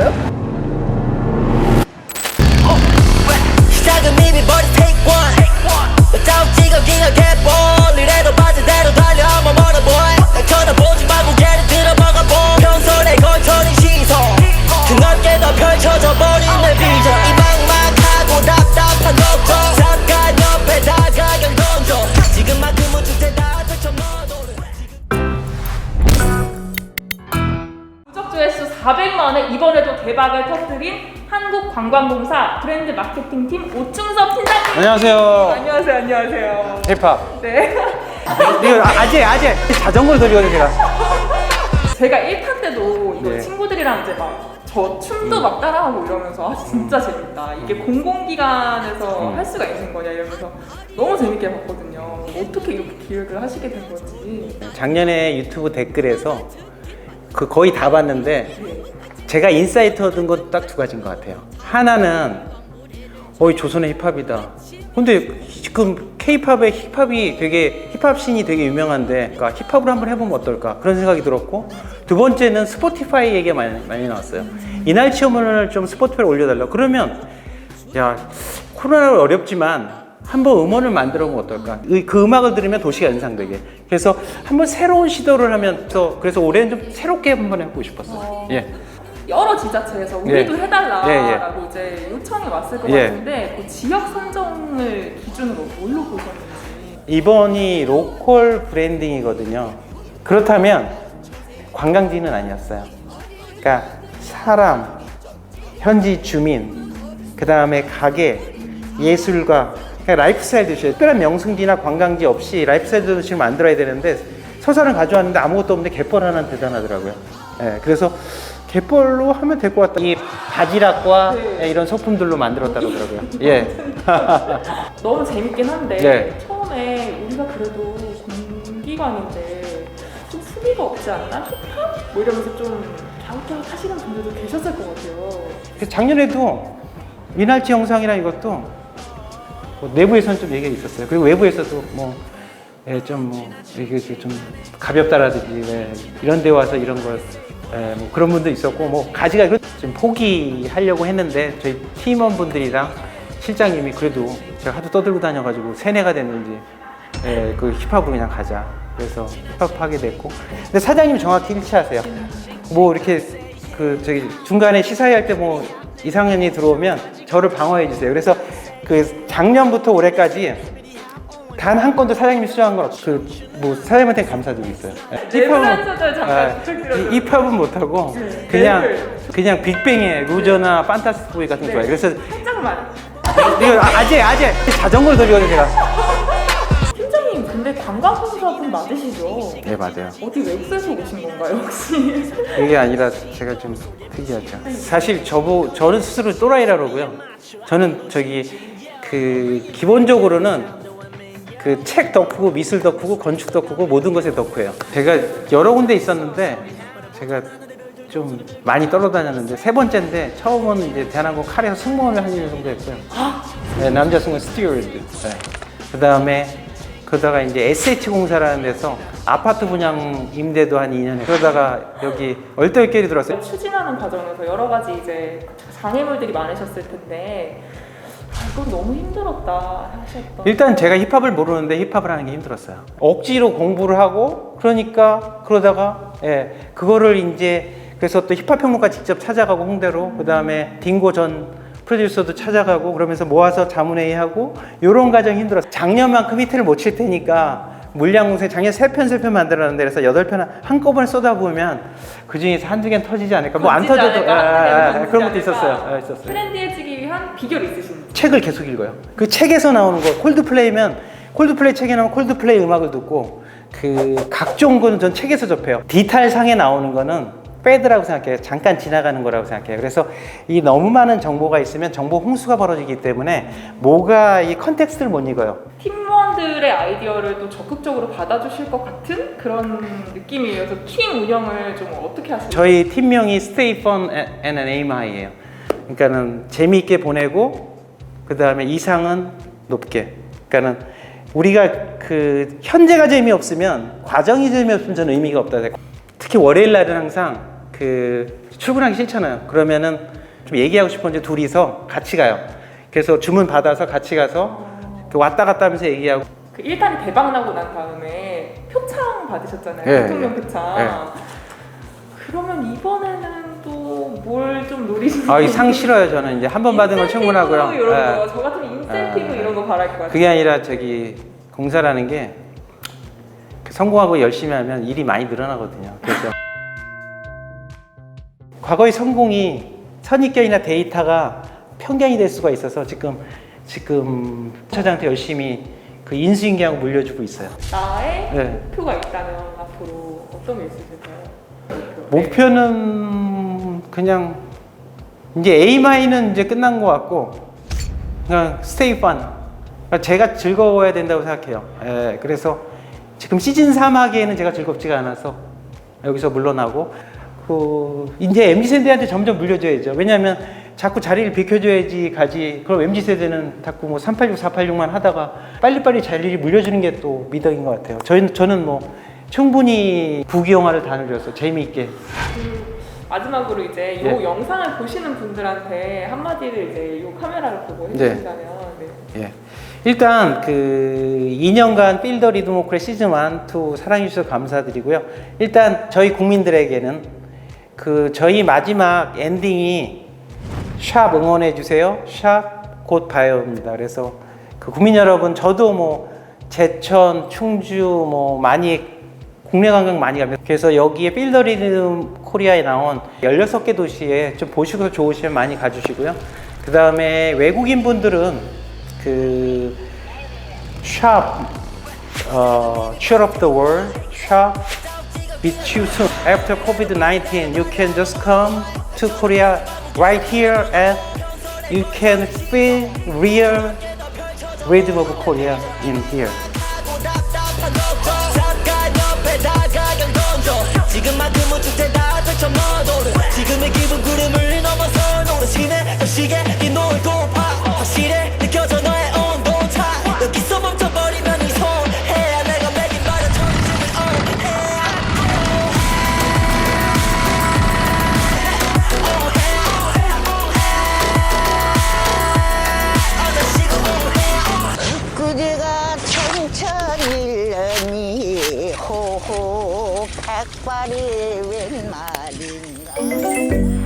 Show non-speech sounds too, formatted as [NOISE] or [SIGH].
있 한국관광공사 브랜드 마케팅팀 오충섭 팀장님. 안녕하세요. 안녕하세요. 안녕하세요. 힙합. 네. 이거 아- 아재 아재 자전거를 돌리거든요 제가. 제가 1타 때도 이거 네. 친구들이랑 이제 막 저 춤도 막 따라하고 이러면서 아 진짜 재밌다. 이게 공공기관에서 음. 할 수가 있는 거냐 이러면서 너무 재밌게 봤거든요. 어떻게 이렇게 기획을 하시게 된 건지. 작년에 유튜브 댓글에서 그 거의 다 봤는데 네. 제가 인사이트 얻은 건 딱 두 가지인 것 같아요. 하나는 어이 조선의 힙합이다. 근데 지금 K-팝의 힙합이 되게 힙합 씬이 되게 유명한데 그러니까 힙합으로 한번 해보면 어떨까 그런 생각이 들었고 두 번째는 스포티파이 얘기가 많이, 많이 나왔어요. 이날 치어문을 좀 스포티파이에 올려달라. 그러면 야 코로나는 어렵지만 한번 음원을 만들어 보면 어떨까? 이- 그 음악을 들으면 도시가 연상되게. 그래서 한번 새로운 시도를 하면 저 그래서 올해는 좀 새롭게 한번 해보고 싶었어요. 예. 여러 지자체에서 우리도 예. 해달라라고 이제 요청이 왔을 것 예. 같은데 그 지역 선정을 기준으로 뭘로 보셨는지. 이번이 로컬 브랜딩이거든요. 그렇다면 관광지는 아니었어요. 그러니까 사람, 현지 주민, 그 다음에 가게, 예술가, 그러니까 라이프 스타일 도시. 특별한 명승지나 관광지 없이 라이프 스타일 도시를 만들어야 되는데 서산을 가져왔는데 아무것도 없는데 갯벌 하나는 대단하더라고요. 예, 그래서 갯벌로 하면 될 것 같다. 이 바지락과 네. 이런 소품들로 만들었다 그러더라고요. [LAUGHS] 예. [LAUGHS] 너무 재밌긴 한데 네. 처음에 우리가 그래도 공기관인데 좀 수비가 없지 않나? 힙합? 뭐 이러면서 좀 갸웃갸웃 하시는 분들도 계셨을 것 같아요. 그 작년에도 미날치 영상이랑 이것도 뭐 내부에서는 좀 얘기가 있었어요. 그리고 외부에서도 뭐, 예, 좀 뭐, 이게 좀 가볍다라든지, 예, 이런 데 와서 이런 걸, 예, 뭐 그런 분도 있었고, 뭐, 가지가 좀 포기하려고 했는데, 저희 팀원분들이랑 실장님이 그래도 제가 하도 떠들고 다녀가지고 세뇌가 됐는지, 예, 그 힙합으로 그냥 가자. 그래서 힙합 하게 됐고. 근데 사장님 정확히 일치하세요. 뭐 이렇게 그 저기 중간에 시사회 할 때 뭐 이상현이 들어오면 저를 방어해 주세요. 그래서 그 작년부터 올해까지 단 한 건도 사장님이 수정한 건 없어요. 그뭐 사장님한테 감사드리고 있어요. 소절 잠깐 부탁드려도 이 힙합은 못하고 네. 그냥. 그냥 빅뱅의 루저나 판타스틱 보이 같은 거 좋아해요. 그래서 살짝만. 이거 아- 아재 아재 자전거를 돌리거든요 제가. 팀장님 근데 관광공사분 맞으시죠? 네 맞아요. 어디 외국에서 오신 건가요 혹시? 그게 아니라 제가 좀 특이하죠. 사실 저보 저는 스스로 또라이라고요. 저는 저기 그 기본적으로는 그 책 덕후고 미술 덕후고 건축 덕후고 모든 것에 덕후예요. 제가 여러 군데 있었는데 제가 좀 많이 떨어다녔는데 세 번째인데 처음은 이제 대한항공 칼에서 승무원을 한 1년 정도 했고요. 네, 남자 승무원 스튜어드. 네. 그 다음에 그러다가 이제 SH 공사라는 데서 아파트 분양 임대도 한 2년 해. 그러다가 여기 얼떨결에 들어왔어요. 추진하는 과정에서 여러 가지 이제 장애물들이 많으셨을 텐데 아, 이건 너무 힘들었다 하셨던. 일단 제가 힙합을 모르는데 힙합을 하는 게 힘들었어요. 억지로 공부를 하고 그러니까 그러다가 예 그거를 이제 그래서 또 힙합 평론가 직접 찾아가고 홍대로 그 다음에 딩고 전 프로듀서도 찾아가고 그러면서 모아서 자문회의하고 이런 과정이 힘들었어요. 작년만큼 히트를 못 칠 테니까 물량 공세 작년 세 편 세 편 만들었는데 그래서 여덟 편 한꺼번에 쏟아부으면 그 중에서 한두 개는 터지지 않을까 뭐 안 터져도 않을까? 아, 한 아, 아, 그런 것도? 있었어요. 예, 있었어요. 트렌디해지기 위한 비결이 있으신. 책을 계속 읽어요. 그 책에서 나오는 거 콜드플레이면 콜드플레이 책에 나오면 콜드플레이 음악을 듣고 그 각종 거는 전 책에서 접해요. 디테일 상에 나오는 거는 빼드라고 생각해요. 잠깐 지나가는 거라고 생각해요. 그래서 이 너무 많은 정보가 있으면 정보 홍수가 벌어지기 때문에 뭐가 이 컨텍스트를 못 읽어요. 팀원들의 아이디어를 또 적극적으로 받아주실 것 같은 그런 느낌이에요. 그래서 팀 운영을 좀 어떻게 하세요? 저희 팀명이 Stay Fun and an Aim High예요. 그러니까는 재미있게 보내고 그 다음에 이상은 높게. 그러니까는 우리가 그 현재가 재미없으면 과정이 재미없으면 저는 의미가 없다. 특히 월요일 날은 항상 그 출근하기 싫잖아요. 그러면은 좀 얘기하고 싶은데 둘이서 같이 가요. 그래서 주문 받아서 같이 가서 그 왔다 갔다 하면서 얘기하고 그 1탄이 대박 나고 난 다음에 표창 받으셨잖아요. 예, 대통령 예. 표창. 그러면 이번에는 또뭘좀 노리시는 아, 이상 싫어요. 저는 이제 한 번 받은 건 충분하고요. 이런 예. 거, 저 같은 인센티브 예. 이런 거 바랄 것 같아요. 그게 아니라 저기 공사라는 게 성공하고 열심히 하면 일이 많이 늘어나거든요. 그래서 과거의 성공이 선입견이나 데이터가 편견이 될 수가 있어서 지금 지금 차장한테 열심히 그 인수인계하고 물려주고 있어요. 나의 네. 목표가 있다면 앞으로 어떤 게 있으실까요? 목표는 그냥 이제 A-는 이제 끝난 것 같고 그냥 스테이 판 제가 즐거워야 된다고 생각해요. 예, 그래서 지금 시즌 3 하기에는 제가 즐겁지가 않아서 여기서 물러나고 그 이제 MZ 세대한테 점점 물려줘야죠. 왜냐하면 자꾸 자리를 비켜줘야지 가지. 그럼 MZ 세대는 자꾸 뭐 386, 486만 하다가 빨리빨리 자리를 물려주는 게 또 미덕인 것 같아요. 저희는 저는 뭐 충분히 부귀영화를 다 누려서 재미있게 그 마지막으로 이제 이 네. 영상을 보시는 분들한테 한마디를 이제 이 카메라를 보고 네. 해주신다면 네. 예. 일단 그 2년간 필더 리드모크의 시즌 1, 2 사랑해 주셔서 감사드리고요. 일단 저희 국민들에게는 그 저희 마지막 엔딩이 샵 응원해 주세요. 샵 곧 봐요입니다. 그래서 그 국민 여러분 저도 뭐 제천, 충주 뭐 많이 국내 관광 많이 갑니다. 그래서 여기에 필더 리듬 코리아에 나온 16개 도시에 좀 보시고 좋으시면 많이 가주시고요. 그 다음에 외국인 분들은 그 샵, 어, cheer up the world, 샵, meet you soon. After COVID-19, you can just come to Korea right here and you can feel real rhythm of Korea in here. 지금만큼은 주체다 펼쳐 너도를 지금의 기분 구름을 넘어서 노르시네 저 시계 이 노을 돌파 확실해 느껴져 너의 온도차 여기서 멈춰버리면 이 손해야 내가 매긴 말은 천지를 on 그대가 천천일러니? 호호 백발이 웬 말인가